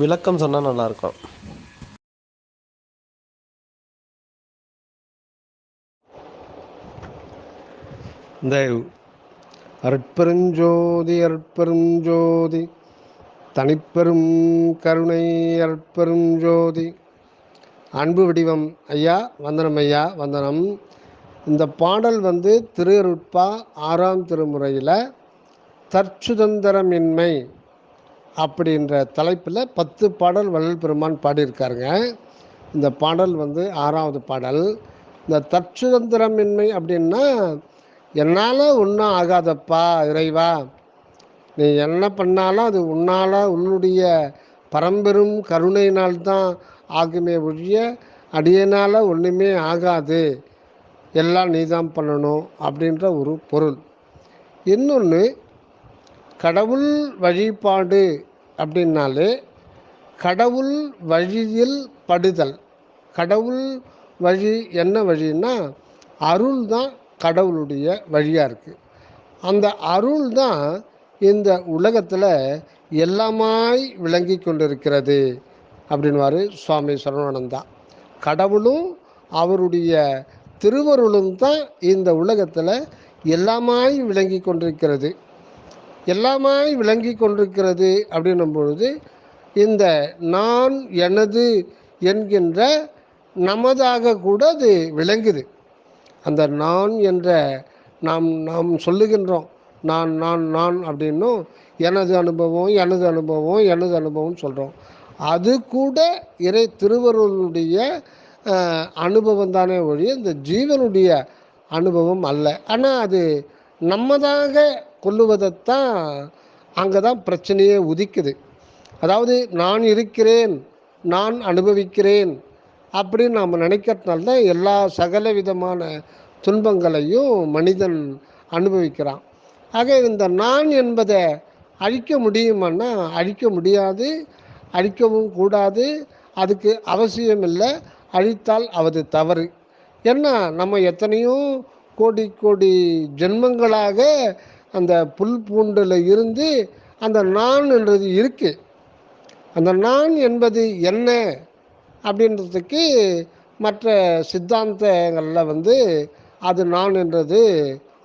விளக்கம் சொன்னால் நல்லாயிருக்கும். இந்த அற்பெருஞ்சோதி அற்பெருஞ்சோதி தனிப்பெரும் கருணை அற்பெரும் ஜோதி அன்பு வடிவம் ஐயா வந்தனம் ஐயா வந்தனம். இந்த பாடல் வந்து திருருட்பா ஆறாம் திருமுறையில் தற்சுதந்திரமின்மை அப்படின்ற தலைப்பில் பத்து பாடல் வள்ளல் பெருமான் பாடியிருக்காருங்க. இந்த பாடல் வந்து ஆறாவது பாடல். இந்த தற்சுதந்திரமின்மை அப்படின்னா என்னால் ஒன்றும் ஆகாதப்பா இறைவா. நீ என்ன பண்ணாலும் அது உன்னால் உன்னுடைய பரம்பெரும் கருணையினால்தான் ஆகுமே ஒழிய அடியனால் ஒன்றுமே ஆகாது. எல்லாம் நீ தான் பண்ணணும் அப்படின்ற ஒரு பொருள். இன்னொன்று கடவுள் வழிபாடு அப்படின்னாலே கடவுள் வழியில் படுதல். கடவுள் வழி என்ன வழின்னா அருள் தான் கடவுளுடைய வழியாக இருக்குது அந்த அருள் தான் இந்த உலகத்தில் எல்லாமாய் விளங்கி கொண்டிருக்கிறது அப்படின்வாரு சுவாமி சரவணானந்தா கடவுளும் அவருடைய திருவருளும் தான் இந்த உலகத்தில் எல்லாமாய் விளங்கி கொண்டிருக்கிறது. எல்லாமாய் விளங்கி கொண்டிருக்கிறது அப்படின்னும் பொழுது இந்த நான் எனது என்கின்ற நமதாக கூட அது விளங்குது. அந்த நான் என்ற நாம் நாம் சொல்லுகின்றோம் நான் நான் நான் அப்படின்னும் எனது அனுபவம் எனது அனுபவம் எனது அனுபவம் சொல்கிறோம் அது கூட இறை திருவருளுடைய அனுபவம் தானே ஒழிய இந்த ஜீவனுடைய அனுபவம் அல்ல. ஆனால் அது நம்மதாக கொள்ளுவதைத்தான் அங்கே தான் பிரச்சனையே உதிக்குது. அதாவது நான் இருக்கிறேன் நான் அனுபவிக்கிறேன் அப்படின்னு நாம் நினைக்கிறதுனால தான் எல்லா சகல விதமான துன்பங்களையும் மனிதன் அனுபவிக்கிறான். ஆக இந்த நான் என்பதை அழிக்க முடியுமான்னா அழிக்க முடியாது அழிக்கவும் கூடாது அதுக்கு அவசியம் இல்லை அழித்தால் அது தவறு. ஏன்னா நம்ம எத்தனையோ கோடி கோடி ஜென்மங்களாக அந்த புல் பூண்டில் இருந்து அந்த நான் என்றது இருக்கு. அந்த நான் என்பது என்ன அப்படின்றதுக்கு மற்ற சித்தாந்தங்களில் வந்து அது நான் என்றது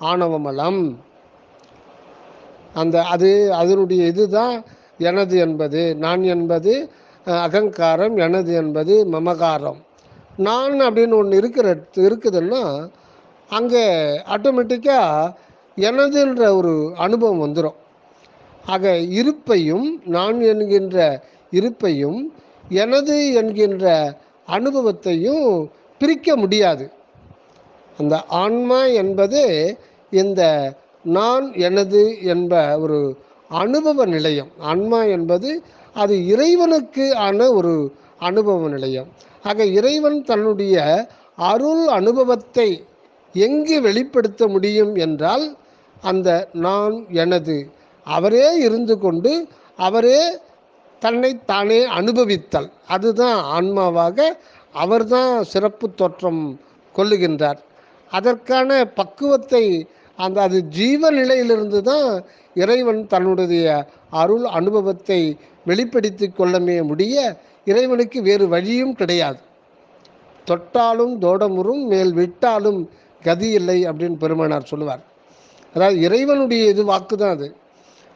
ஆணவமலம். அந்த அது அதனுடைய இதுதான் எனது என்பது. நான் என்பது அகங்காரம் எனது என்பது மமகாரம். நான் அப்படின்னு ஒன்று இருக்கிற இருக்குதுன்னா அங்கே ஆட்டோமேட்டிக்காக எனதுன்ற ஒரு அனுபவம் வந்துடும் ஆக இருப்பையும் நான் என்கின்ற இருப்பையும் எனது என்கின்ற அனுபவத்தையும் பிரிக்க முடியாது. அந்த ஆன்மா என்பது இந்த நான் எனது என்ப ஒரு அனுபவ நிலையம். ஆன்மா என்பது அது இறைவனுக்கு ஆன ஒரு அனுபவ நிலையம். ஆக இறைவன் தன்னுடைய அருள் அனுபவத்தை எங்கு வெளிப்படுத்த முடியும் என்றால் அந்த நான் எனது. அவரே இருந்து கொண்டு அவரே தன்னை தானே அனுபவித்தல். அதுதான் ஆன்மாவாக அவர்தான் சிறப்பு தோற்றம் கொள்ளுகின்றார். அதற்கான பக்குவத்தை அந்த அது ஜீவ நிலையிலிருந்து தான் இறைவன் தன்னுடைய அருள் அனுபவத்தை வெளிப்படுத்தி கொள்ளமே முடிய இறைவனுக்கு வேறு வழியும் கிடையாது. தொட்டாலும் தோடமுறும் மேல் விட்டாலும் கதி இல்லை அப்படின்னு பெருமானார் சொல்லுவார். அதாவது இறைவனுடைய இது வாக்கு தான் அது.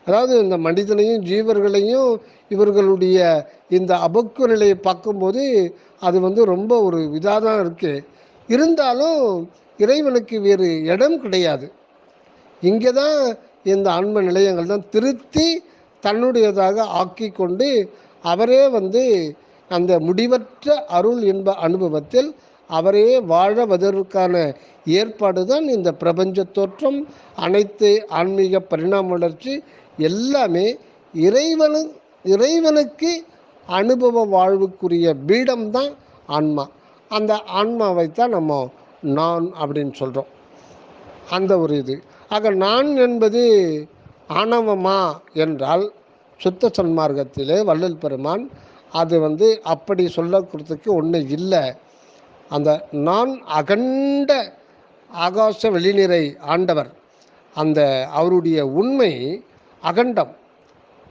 அதாவது இந்த மனிதனையும் ஜீவர்களையும் இவர்களுடைய இந்த அபக்கு நிலையை பார்க்கும்போது அது வந்து ரொம்ப ஒரு இதாக தான் இருக்குது இருந்தாலும் இறைவனுக்கு வேறு இடம் கிடையாது. இங்கே தான் இந்த ஆன்ம நிலையங்கள் தான் திருத்தி தன்னுடையதாக ஆக்கி கொண்டு அவரே வந்து அந்த முடிவற்ற அருள் இன்ப அனுபவத்தில் அவரே வாழவதற்கான ஏற்பாடு தான் இந்த பிரபஞ்ச தோற்றம். அனைத்து ஆன்மீக பரிணாம வளர்ச்சி எல்லாமே இறைவனு இறைவனுக்கு அனுபவ வாழ்வுக்குரிய பீடம்தான் ஆன்மா. அந்த ஆன்மாவை தான் நம்ம நான் அப்படின்னு சொல்கிறோம் அந்த ஒரு இது. ஆக நான் என்பது ஆணவமா என்றால் சுத்த சன்மார்க்கத்திலே வள்ளல் பெருமான் அது வந்து அப்படி சொல்லக்கிறதுக்கு ஒன்றும் இல்லை. அந்த நான் அகண்ட ஆகாச வெளிநிறை ஆண்டவர் அந்த அவருடைய உண்மை அகண்டம்.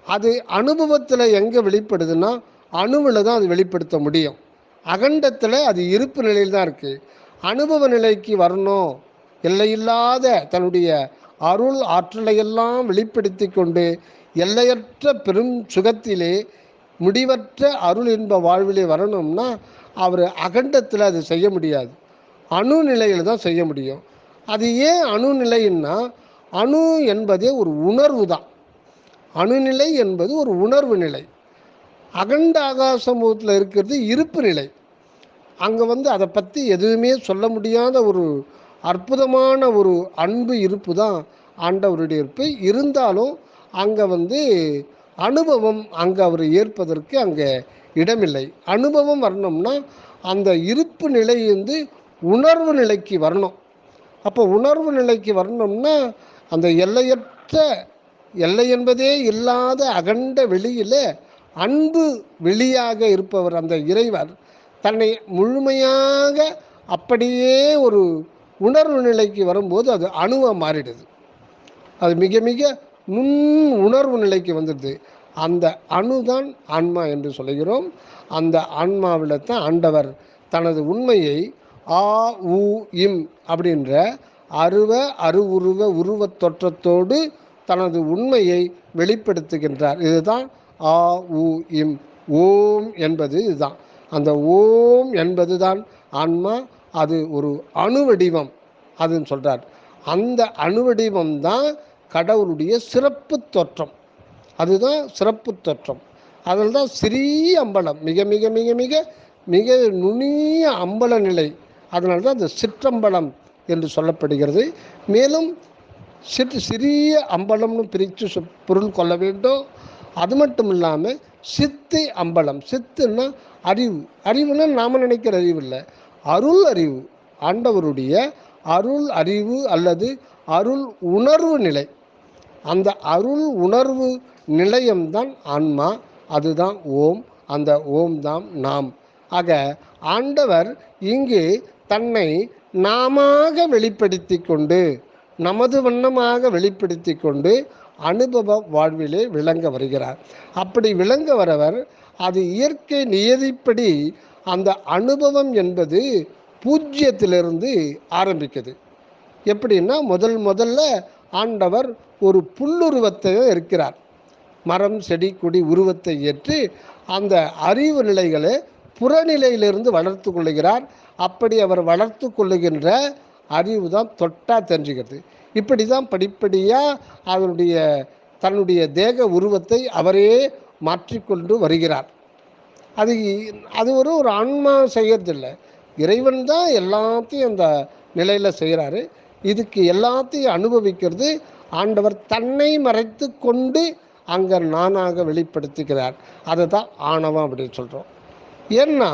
அது அனுபவத்தில் எங்கே வெளிப்படுதுன்னா அணுவில் தான் அது வெளிப்படுத்த முடியும். அகண்டத்தில் அது இருப்பு நிலையில் தான் இருக்குது அனுபவ நிலைக்கு வரணும். எல்லையில்லாத தன்னுடைய அருள் ஆற்றலையெல்லாம் வெளிப்படுத்தி கொண்டு எல்லையற்ற பெரும் சுகத்திலே முடிவற்ற அருள் இன்ப வாழ்விலே வரணும்னா அவர் அகண்டத்தில் அது செய்ய முடியாது. அணு நிலையில் தான் செய்ய முடியும். அது ஏன் அணு நிலைன்னா அணு என்பதே ஒரு உணர்வு தான். அணுநிலை என்பது ஒரு உணர்வு நிலை. அகண்ட ஆகாசமுகத்தில் இருக்கிறது இருப்பு நிலை. அங்கே வந்து அதை பற்றி எதுவுமே சொல்ல முடியாத ஒரு அற்புதமான ஒரு அன்பு இருப்பு தான் ஆண்டவருடைய இருப்பு. இருந்தாலும் அங்கே வந்து அனுபவம் அங்கே அவர் ஏற்பதற்கு அங்கே இடமில்லை. அனுபவம் வரணும்னா அந்த இருப்பு நிலை வந்து உணர்வு நிலைக்கு வரணும். அப்போ உணர்வு நிலைக்கு வரணும்னா அந்த எல்லையற்ற எல்லை என்பதே இல்லாத அகண்ட வெளியில் அன்பு வெளியாக இருப்பவர் அந்த இறைவர் தன்னை முழுமையாக அப்படியே ஒரு உணர்வு நிலைக்கு வரும்போது அது அணுவாக மாறிடுது. அது மிக மிக நுண் உணர்வு நிலைக்கு வந்துடுது. அந்த அணுதான் ஆன்மா என்று சொல்லுகிறோம். அந்த ஆன்மாவில் தான் ஆண்டவர் தனது உண்மையை ஆ உ இம் அப்படின்ற அருவ அருவுருவ உருவத் தோற்றத்தோடு தனது உண்மையை வெளிப்படுத்துகின்றார். இதுதான் ஆ உ இம் ஓம் என்பது இதுதான். அந்த ஓம் என்பது தான் ஆன்மா அது ஒரு அணுவடிவம் அதுன்னு சொல்கிறார் அந்த அணுவடிவம் தான் கடவுளுடைய சிறப்பு தோற்றம். அதுதான் சிறப்பு தோற்றம். அதில் தான் சிறிய அம்பலம் மிக மிக மிக மிக மிக நுண்ணிய அம்பல நிலை அதனால தான் அந்த சிற்றம்பலம் என்று சொல்லப்படுகிறது. மேலும் சிறு சிறிய அம்பலம்னு பிரித்து சொ பொருள் கொள்ள வேண்டும். அது மட்டும் இல்லாமல் சித்து அம்பலம். சித்துன்னா அறிவு. அறிவுன்னா நாம் நினைக்கிற அறிவு இல்லை. அருள் அறிவு. ஆண்டவருடைய அருள் அறிவு அல்லது அருள் உணர்வு நிலை. அந்த அருள் உணர்வு நிலையம்தான் ஆன்மா அதுதான் ஓம் அந்த ஓம் தான் நாம். ஆக ஆண்டவர் இங்கு தன்னை நாமாக வெளிப்படுத்தி கொண்டு நமது வண்ணமாக வெளிப்படுத்தி கொண்டு அனுபவ வாழ்விலே விளங்க வருகிறார். அப்படி விளங்க வரவர் அது இயற்கை நியதிப்படி அந்த அனுபவம் என்பது பூஜ்ஜியத்திலிருந்து ஆரம்பிக்குது. எப்படின்னா முதல் முதல்ல ஆண்டவர் ஒரு புல்லுருவத்தை இருக்கிறார். மரம் செடி கொடி உருவத்தை ஏற்று அந்த அறிவு நிலைகளை புறநிலையிலிருந்து வளர்த்து கொள்ளுகிறார். அப்படி அவர் வளர்த்து கொள்ளுகின்ற அறிவு தான் தொட்டா தெரிஞ்சுக்கிறது. இப்படி தான் படிப்படியாக அவருடைய தன்னுடைய தேக உருவத்தை அவரே மாற்றிக்கொண்டு வருகிறார். அது அது ஒரு ஒரு ஆன்மா செய்யறதில்ல. இறைவன் தான் எல்லாத்தையும் அந்த நிலையில் செய்கிறாரு இதுக்கு எல்லாத்தையும் அனுபவிக்கிறது ஆண்டவர் தன்னை மறைத்து கொண்டு அங்கே நானாக வெளிப்படுத்துகிறார். அதை தான் ஆணவம் அப்படின்னு சொல்கிறோம் ஏன்னா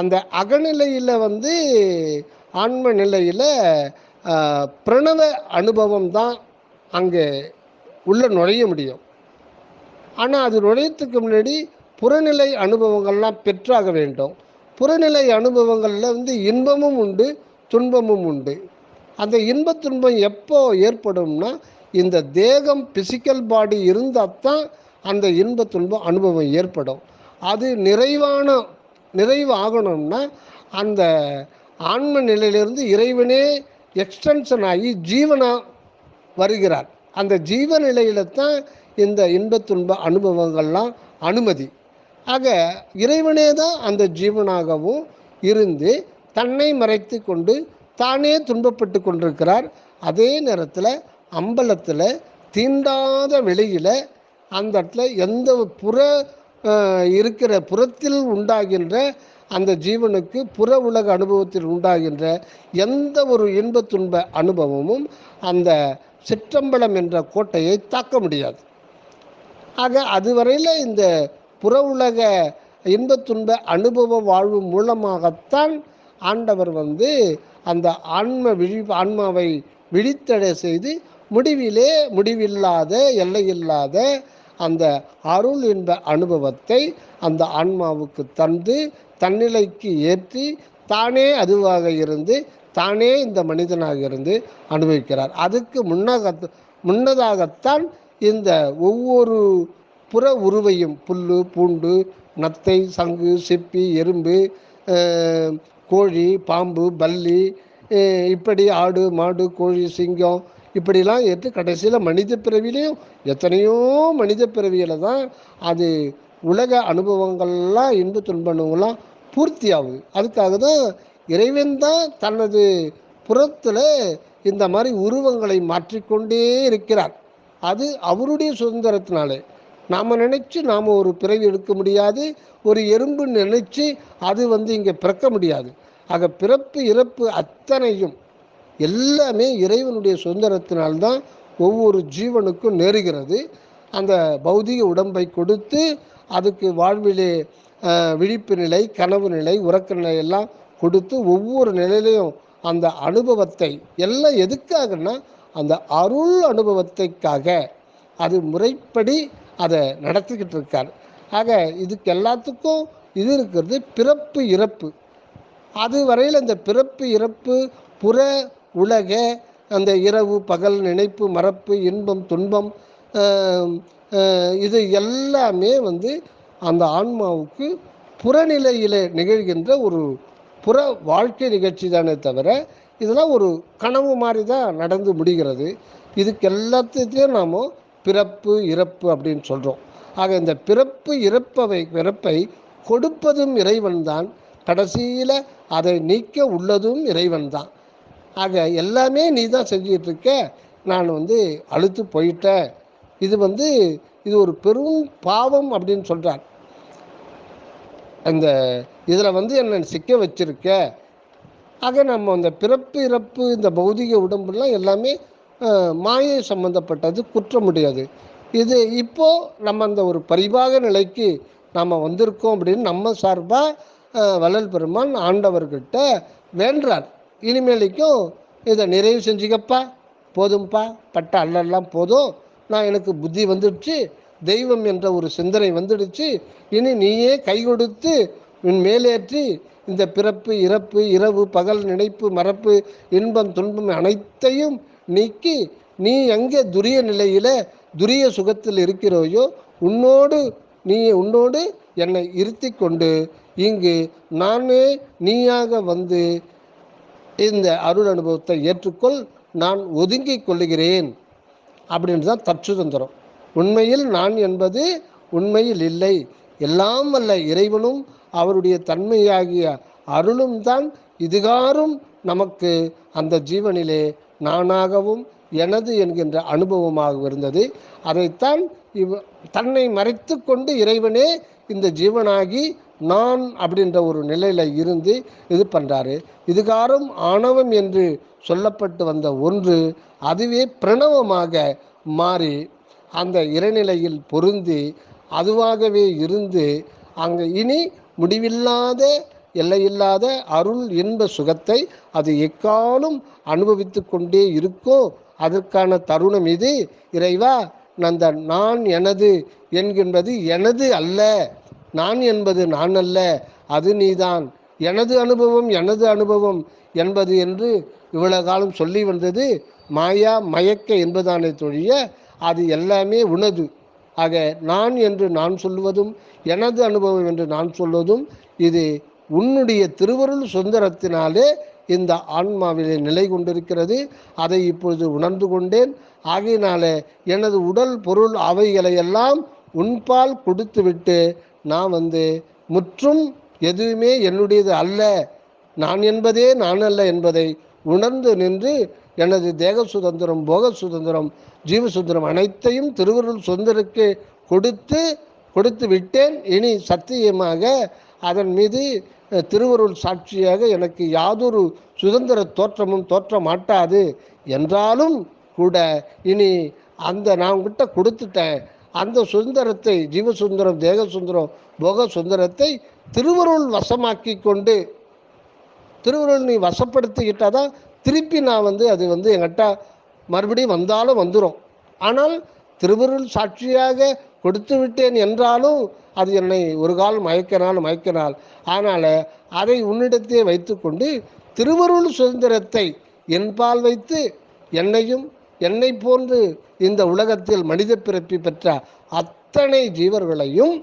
அந்த அகநிலையில் வந்து ஆன்ம நிலையில் பிரணவ அனுபவம் தான் அங்கே உள்ளே நுழைய முடியும். ஆனால் அது நுழையத்துக்கு முன்னாடி புறநிலை அனுபவங்கள்லாம் பெற்றாக வேண்டும். புறநிலை அனுபவங்களில் வந்து இன்பமும் உண்டு துன்பமும் உண்டு. அந்த இன்ப துன்பம் எப்போ ஏற்படும்னா இந்த தேகம் பிசிக்கல் பாடி இருந்தால் தான் அந்த இன்ப துன்ப அனுபவம் ஏற்படும். அது நிறைவான நிறைவு ஆகணும்னா அந்த ஆன்ம நிலையிலிருந்து இறைவனே எக்ஸ்டென்ஷன் ஆகி ஜீவனாக வருகிறார். அந்த ஜீவ நிலையில தான் இந்த இன்ப துன்ப அனுபவங்கள்லாம் அனுமதி. ஆக இறைவனே தான் அந்த ஜீவனாகவும் இருந்து தன்னை மறைத்து கொண்டு தானே துன்பப்பட்டு கொண்டிருக்கிறார். அதே நேரத்தில் அம்பலத்தில் தீண்டாத வெளியில் அந்த இடத்துல எந்த புற இருக்கிற புறத்தில் உண்டாகின்ற அந்த ஜீவனுக்கு புற உலக அனுபவத்தில் உண்டாகின்ற எந்த ஒரு இன்ப துன்ப அனுபவமும் அந்த சிற்றம்பலம் என்ற கோட்டையை தாக்க முடியாது. ஆக அதுவரையில் இந்த புற உலக இன்ப துன்ப அனுபவ வாழ்வு மூலமாகத்தான் ஆண்டவர் வந்து அந்த ஆன்ம விழி ஆன்மாவை விழித்தடை செய்து முடிவிலே முடிவில்லாத எல்லையில்லாத அந்த அருள் என்ற அனுபவத்தை அந்த ஆன்மாவுக்கு தந்து தன்னிலைக்கு ஏற்றி தானே அதுவாக இருந்து தானே இந்த மனிதனாக இருந்து அனுபவிக்கிறார். அதுக்கு முன்னக முன்னதாகத்தான் இந்த ஒவ்வொரு புற உருவையும் புல்லு பூண்டு நத்தை சங்கு சிப்பி எறும்பு கோழி பாம்பு பல்லி இப்படி ஆடு மாடு கோழி சிங்கம் இப்படிலாம் ஏற்று கடைசியில் மனித பிறவிலையும் எத்தனையோ மனித பிறவியில் தான் அது உலக அனுபவங்கள்லாம் இன்ப துன்பங்கள்லாம் பூர்த்தி ஆகுது. அதுக்காக தான் இறைவன் தான் தனது புறத்தில் இந்த மாதிரி உருவங்களை மாற்றிக்கொண்டே இருக்கிறார். அது அவருடைய சுதந்திரத்தினாலே. நாம் நினச்சி நாம் ஒரு பிறவி எடுக்க முடியாது ஒரு எறும்பு நினச்சி அது வந்து இங்கே பிறக்க முடியாது. ஆக பிறப்பு இறப்பு அத்தனையும் எல்லாமே இறைவனுடைய சுதந்திரத்தினால்தான் ஒவ்வொரு ஜீவனுக்கும் நேருகிறது. அந்த பௌதிக உடம்பை கொடுத்து அதுக்கு வாழ்விலே விழிப்பு நிலை கனவு நிலை உறக்க நிலை எல்லாம் கொடுத்து ஒவ்வொரு நிலையிலையும் அந்த அனுபவத்தை எல்லாம் எதுக்காகன்னா அந்த அருள் அனுபவத்தைக்காக அது முறைப்படி அதை நடத்திக்கிட்டு இருக்கார். ஆக இதுக்கு எல்லாத்துக்கும் இது இருக்கிறது பிறப்பு இறப்பு. அது வரையில் அந்த பிறப்பு இறப்பு புற உலக அந்த இரவு பகல் நினைப்பு மறப்பு இன்பம் துன்பம் இது எல்லாமே வந்து அந்த ஆன்மாவுக்கு புறநிலையில் நிகழ்கின்ற ஒரு புற வாழ்க்கை நிகழ்ச்சி தானே தவிர இதெல்லாம் ஒரு கனவு மாதிரி தான் நடந்து முடிகிறது. இதுக்கு எல்லாத்தையும் நாம் பிறப்பு இறப்பு அப்படின்னு சொல்கிறோம் ஆக இந்த பிறப்பு இறப்பவை பிறப்பை கொடுப்பதும் இறைவன் தான். கடைசியில் அதை நீக்க உள்ளதும் இறைவன் தான். ஆக எல்லாமே நீ தான் செஞ்சிகிட்ருக்க இருக்க நான் வந்து அழுத்து போயிட்டேன். இது வந்து இது ஒரு பெரும் பாவம் அப்படின்னு சொல்கிறார் அந்த இதில் வந்து என்னை சிக்க வச்சிருக்க. ஆக நம்ம அந்த பிறப்பு இறப்பு இந்த பௌதிக உடம்புலாம் எல்லாமே மாயை சம்பந்தப்பட்டது குற்றம் முடியாது இது இப்போது நம்ம அந்த ஒரு பரிபாக நிலைக்கு நாம் வந்திருக்கோம் அப்படின்னு நம்ம சார்பாக வள்ளல் பெருமான் ஆண்டவர்கிட்ட வேண்டார் இனிமேலைக்கும் இதை நிறைவு செஞ்சுக்கப்பா. போதும்ப்பா பட்ட அல்லெல்லாம் போதும். நான் எனக்கு புத்தி வந்துடுச்சு. தெய்வம் என்ற ஒரு சிந்தனை வந்துடுச்சு. இனி நீயே கை கொடுத்து உன் மேலேற்றி இந்த பிறப்பு இறப்பு இரவு பகல் நினைப்பு மறப்பு இன்பம் துன்பம் அனைத்தையும் நீக்கி நீ எங்கே துரிய நிலையில துரிய சுகத்தில் இருக்கிறோயோ உன்னோடு நீ உன்னோடு என்னை இருத்தி கொண்டு இங்கு நானே நீயாக வந்து இந்த அருள் அனுபவத்தை ஏற்றுக்கொள் நான் ஒதுங்கிக் கொள்ளுகிறேன். அப்படின்னு தான் தற்சுதந்திரம். உண்மையில் நான் என்பது உண்மையில் இல்லை. எல்லாம் அல்ல இறைவனும் அவருடைய தன்மையாகிய அருளும் தான் இதுகாரும் நமக்கு அந்த ஜீவனிலே நானாகவும் எனது என்கின்ற அனுபவமாக இருந்தது. அதைத்தான் இவ தன்னை மறைத்து கொண்டு இறைவனே இந்த ஜீவனாகி நான் அப்படின்ற ஒரு நிலையில் இருந்து இது பண்ணுறாரு இதுகாரும் ஆணவம் என்று சொல்லப்பட்டு வந்த ஒன்று அதுவே பிரணவமாக மாறி அந்த இறைநிலையில் பொருந்தி அதுவாகவே இருந்து அங்கே இனி முடிவில்லாத எல்லையில்லாத அருள் இன்ப சுகத்தை அது எக்காலும் அனுபவித்து கொண்டே இருக்கோ அதற்கான தருணம் இது. இறைவா அந்த நான் எனது என்கின்றது எனது அல்ல. நான் என்பது நான் அல்ல அது நீதான். எனது அனுபவம் எனது அனுபவம் என்பது என்று இவ்வளவு காலம் சொல்லி வந்தது மாயா மயக்க என்பதானே தொழிய அது எல்லாமே உனது. ஆக நான் என்று நான் சொல்லுவதும் எனது அனுபவம் என்று நான் சொல்வதும் இது உன்னுடைய திருவருள் சுந்தரத்தினாலே இந்த ஆன்மாவிலே நிலை கொண்டிருக்கிறது. அதை இப்பொழுது உணர்ந்து கொண்டேன். ஆகையினாலே எனது உடல் பொருள் அவைகளை எல்லாம் உன்பால் கொடுத்துவிட்டு நான் வந்து முற்றும் எதுவுமே என்னுடையது அல்ல. நான் என்பதே நான் அல்ல என்பதை உணர்ந்து நின்று எனது தேக சுதந்திரம் போக சுதந்திரம் ஜீவ சுதந்திரம் அனைத்தையும் திருவருள் சுதந்திரக்கு கொடுத்து கொடுத்து விட்டேன். இனி சத்தியமாக அதன் மீது திருவருள் சாட்சியாக எனக்கு யாதொரு சுதந்திர தோற்றமும் தோற்ற மாட்டாது. என்றாலும் கூட இனி அந்த நான் உங்ககிட்ட கொடுத்துட்டேன் அந்த சுதந்திரத்தை ஜீவ சுந்தரம் தேக சுந்தரம் போக சுந்தரத்தை திருவருள் வசமாக்கி கொண்டு திருவருள் நீ வசப்படுத்திக்கிட்டாதான் திருப்பி நான் வந்து அது வந்து எங்கிட்ட மறுபடியும் வந்தாலும் வந்துடும் ஆனால் திருவருள் சாட்சியாக கொடுத்து விட்டேன் என்றாலும் அது என்னை ஒரு கால் மயக்கினால் மயக்கினால். அதனால் அதை உன்னிடத்தே வைத்துக்கொண்டு திருவருள் சுதந்திரத்தை என்பால் வைத்து என்னையும் என்னை போன்று இந்த உலகத்தில் மனித பிறப்பி பெற்ற அத்தனை ஜீவர்களையும்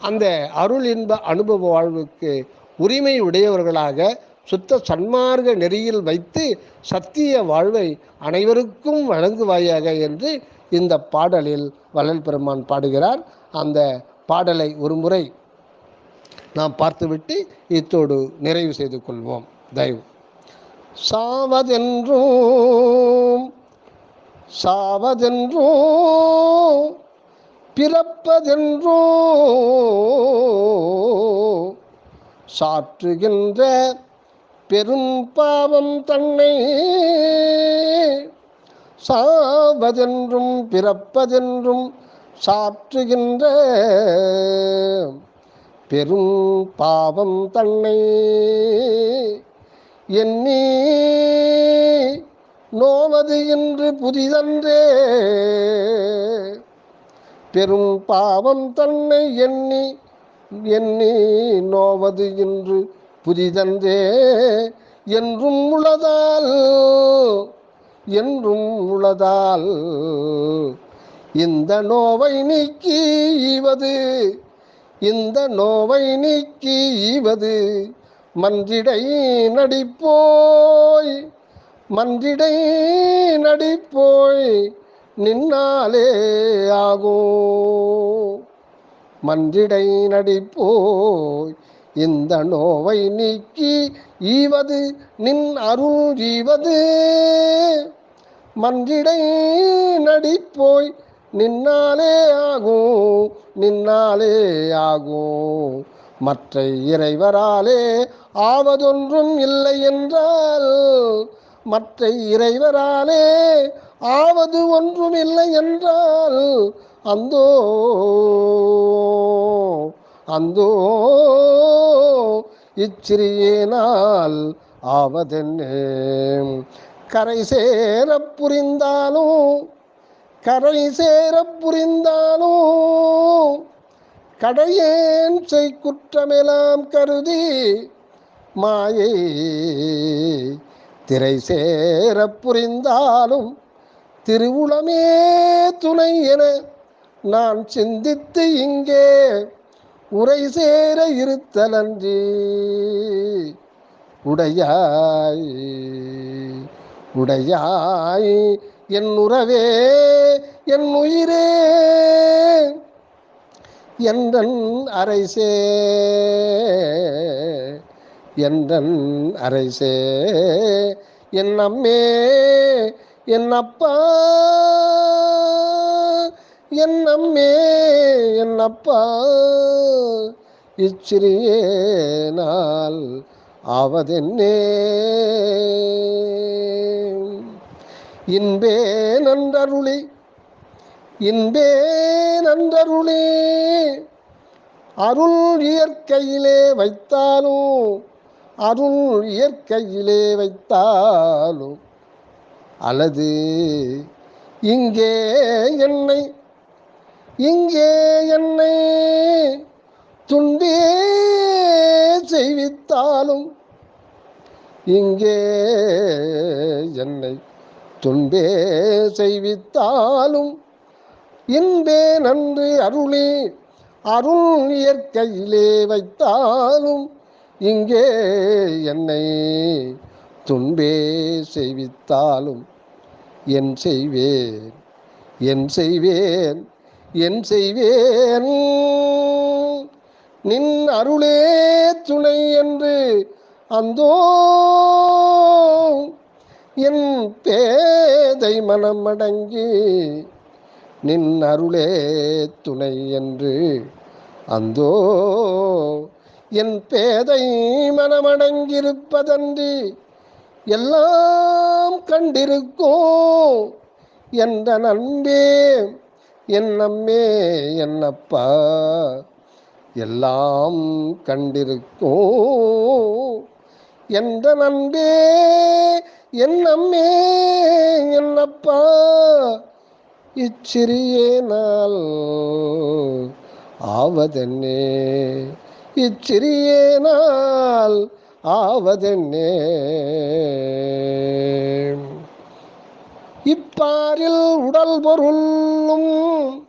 அந்த அருள் இன்ப அனுபவ வாழ்வுக்கு உரிமை உடையவர்களாக சுத்த சன்மார்க்க நெறியில் வைத்து சத்திய வாழ்வை அனைவருக்கும் வழங்குவாயாக என்று இந்த பாடலில் வள்ளல் பெருமான் பாடுகிறார். அந்த பாடலை ஒரு முறை நாம் பார்த்துவிட்டு இத்தோடு நிறைவு செய்து கொள்வோம். தயவு. சாவதென்றும் சாவதென்றோ பிறப்பதென்றோ சாற்றுகின்ற பெரும் பாவம் தன்னை சாவதென்றும் பிறப்பதென்றும் சாற்றுகின்ற பெரும் பாவம் தன்னை எண்ணி நோவது என்று புதிதன்றே. பெரும் பாவம் தன்னை எண்ணி எண்ணி நோவது என்று புதிதன்றே. என்றும் உளதால் என்றும் உளதால் இந்த நோவை நீக்கி ஈவது இந்த நோவை நீக்கி ஈவது மன்றிடை நடிப்போய். மன்றிடை நடிப்போய் நின்னாலே ஆகும் மன்றிடை நடிப்போய் இந்த நோவை நீக்கி ஈவது நின் அருள் ஈவது. மன்றிடை நடிப்போய் நின்னாலே ஆகும் நின்னாலே ஆகும் மற்ற இறைவராலே ஆவதொன்றும் இல்லை என்றால் மற்ற இறைவராலே ஆவது ஒன்றும் இல்லை என்றால் அந்தோ அந்தோ இச்சிறியினால் ஆவதென்னே கரை சேர புரிந்தாலும் கரை சேர புரிந்தாலும் கடையேன் செய் குற்றமெல்லாம் கருதி மாயை திரை சேர புரிந்தாலும் திருவுளமே துணை என நான் சிந்தித்து இங்கே உரை சேர இருத்தலன்றி. உடையாய் உடையாய் என் உறவே என் உயிரே என்றன் அரைசே என்றன் அரைசே? என் அம்மே என் அப்பா. என் அம்மே என் அப்பா. இச்சிறியே நாள் ஆவதென்னே? இன்பே நன்றருளி. இன்பே நன்றருளே. அருள் இயற்கையிலே வைத்தாலும் அருள் இயற்கையிலே வைத்தாலும் அல்லது இங்கே என்னை இங்கே என்னை துன்பே செய்வித்தாலும் இங்கே என்னை துன்பே செய்வித்தாலும் இன்பே நன்று அருளே அருள் இயற்கையிலே வைத்தாலும் இங்கே என்னை துன்பே செய்வித்தாலும் என் செய்வேன் என் செய்வேன் என் செய்வேன். நின் அருளே துணை என்று அந்தோ என் பேதை மனம் அடங்கி நின் அருளே துணை என்று அந்தோ என் பேதை மனமடங்கியிருப்பதன்றி எல்லாம் கண்டிருக்கும். என்ற நண்பே என் நம்மே என்னப்பா எல்லாம் கண்டிருக்கும். என்ற நண்பே என் நம்மே என்னப்பா இச்சிறிய நாள் ஆவதென்னே. இச்சிறியேனால் ஆவதென்னே? இப்பாரில் உடல் பொருளும்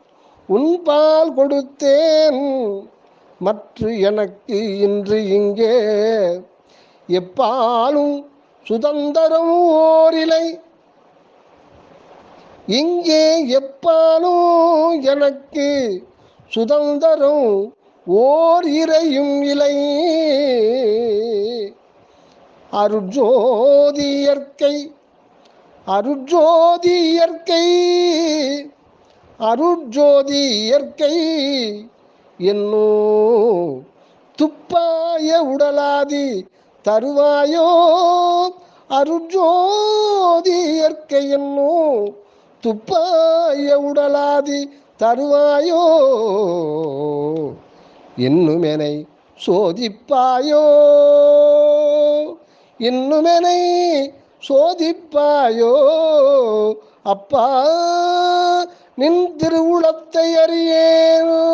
உன்பால் கொடுத்தேன். மற்ற எனக்கு இன்று இங்கே எப்பாலும் சுதந்திரம் ஓரிலை. இங்கே எப்பாலும் எனக்கு சுதந்திரம் ஓர் இறையும் இலை அருஜோதி இயற்கை அருஜோதி இயற்கை அருஜோதி இயற்கை என்னோ துப்பாய உடலாதி தருவாயோ? அருஜோதி இயற்கை என்னோ துப்பாய உடலாதி தருவாயோ? இன்னுமெனை சோதிப்பாயோ? இன்னுமெனை சோதிப்பாயோ? அப்பா நின் திருவுளத்தை அறியேனோ?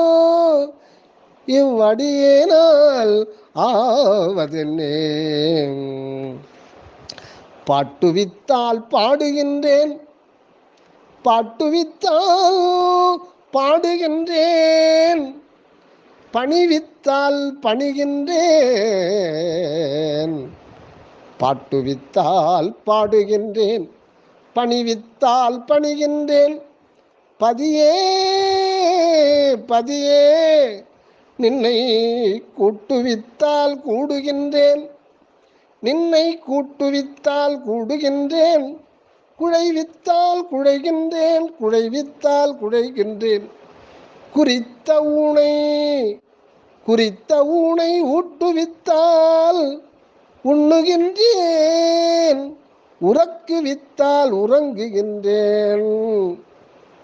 இவ்வடியேனால் ஆவதென்னே பாட்டுவித்தால் பாடுகின்றேன். பாட்டுவித்தால் பாடுகின்றேன். பணிவித்தால் பணிகின்றேன். பாட்டுவித்தால் பாடுகின்றேன். பணிவித்தால் பணிகின்றேன். பதியே பதியே நின்னை கூட்டுவித்தால் கூடுகின்றேன். நின்னை கூட்டுவித்தால் கூடுகின்றேன். குழைவித்தால் குழைகின்றேன். குழைவித்தால் குழைகின்றேன். குறித்த ஊனை குறித்த ஊனை ஊட்டுவித்தால் உண்ணுகின்றேன். உறக்கு வித்தால் உறங்குகின்றேன்.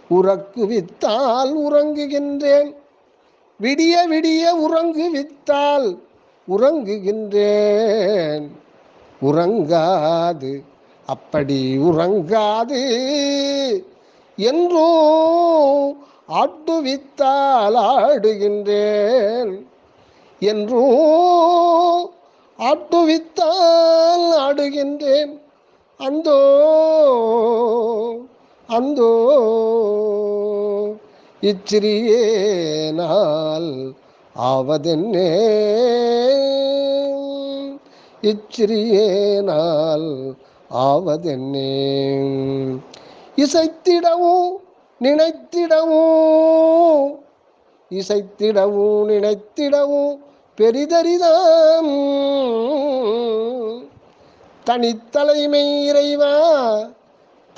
உறக்கு வித்தால் உறங்குகின்றேன். விடிய விடிய உறங்கு வித்தால் உறங்குகின்றேன். உறங்காது அப்படி உறங்காது. என்றோ ஆட்டுவித்தால் ஆடுகின்றேன். என்றும் ஆட்டுவித்தால் ஆடுகின்றேன். அந்தோ அந்தோ இச்சிறியே நாள் ஆவதென்னே. இச்சிறியே நாள் ஆவதென்னே. இசைத்திடவும் நினைத்திடவும் இசைத்திடவும் நினைத்திடவும் பெரிதரிதாம் தனித்தலைமை இறைவா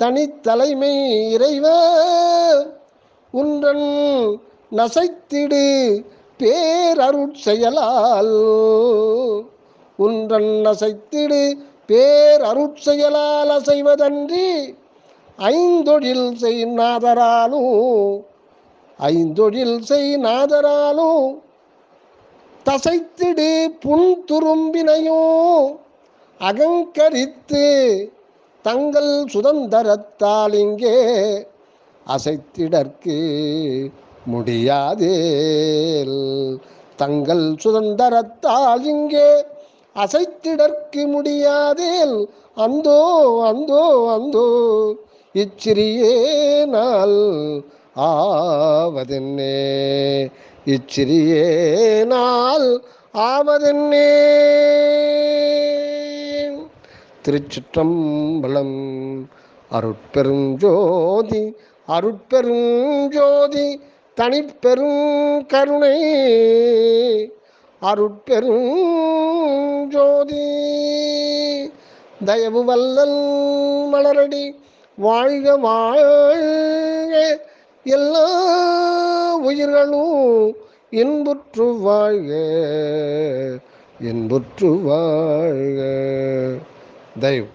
தனித்தலைமை இறைவா உன்றன் நசைத்திடு பேரருட்செயலால் உன்றன் நசைத்திடு பேரருட்செயலால் அசைவதன்றி ஐந்தொழில் செய் நாதராலும் ஐந்தொழில் செய் நாதராலும் தசைத்திடு புன் துரும்பினையோ அகங்கரித்து தங்கள் சுதந்திரத்தால் இங்கே அசைத்திடற்கு முடியாதேல். தங்கள் சுதந்திரத்தால் இங்கே அசைத்திடற்கு முடியாதேல். அந்தோ அந்தோ அந்தோ இச்சிறியே நாள் ஆவதென்னே. இச்சிறியே நாள் ஆவதென்னே? திருச்சிற்றம்பலம் அருட்பெருஞ்சோதி அருட்பெருஞ்சோதி தனிப்பெரும் கருணை அருட்பெரும் ஜோதி தயவு வல்லல் மலரடி வாழ்க வாழ்க எல்லா உயிர்களும் இன்புற்று வாழ்க இன்புற்று வாழ்க. தயவு